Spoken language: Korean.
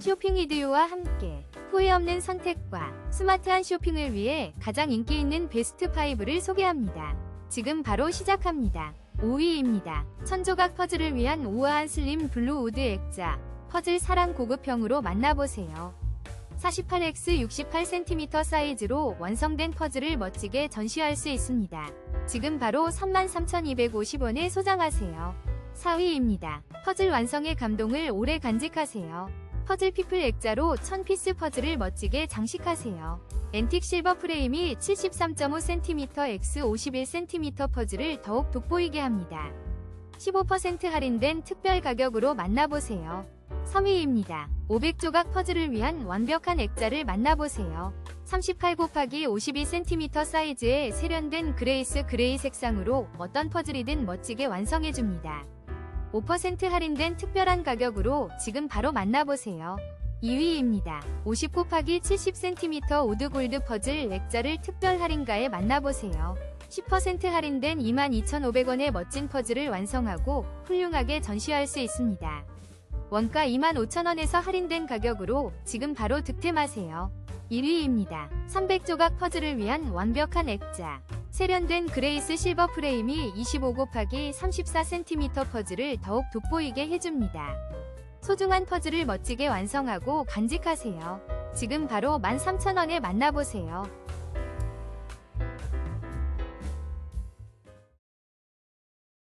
쇼핑 이디오와 함께 후회 없는 선택과 스마트한 쇼핑을 위해 가장 인기 있는 베스트 5를 소개합니다. 지금 바로 시작합니다. 5위입니다. 천조각 퍼즐을 위한 우아한 슬림 블루 우드 액자 퍼즐 사랑 고급형으로 만나보세요. 48x 68cm 사이즈로 완성된 퍼즐을 멋지게 전시할 수 있습니다. 지금 바로 33,250원에 소장하세요. 4위입니다. 퍼즐 완성의 감동을 오래 간직하세요. 퍼즐 피플 액자로 1000피스 퍼즐을 멋지게 장식하세요. 앤틱 실버 프레임이 73.5cm x 51cm 퍼즐을 더욱 돋보이게 합니다. 15% 할인된 특별 가격으로 만나보세요. 3위입니다. 500조각 퍼즐을 위한 완벽한 액자를 만나보세요. 38 곱하기 52cm 사이즈의 세련된 그레이스 그레이 색상으로 어떤 퍼즐이든 멋지게 완성해줍니다. 5% 할인된 특별한 가격으로 지금 바로 만나보세요. 2위입니다. 50 곱하기 70cm 우드 골드 퍼즐 액자를 특별 할인가에 만나보세요. 10% 할인된 22,500원의 멋진 퍼즐을 완성하고 훌륭하게 전시할 수 있습니다. 원가 25,000원에서 할인된 가격으로 지금 바로 득템하세요. 1위입니다. 300조각 퍼즐을 위한 완벽한 액자. 세련된 그레이스 실버 프레임이 25 곱하기 34cm 퍼즐을 더욱 돋보이게 해줍니다. 소중한 퍼즐을 멋지게 완성하고 간직하세요. 지금 바로 13,000원에 만나보세요.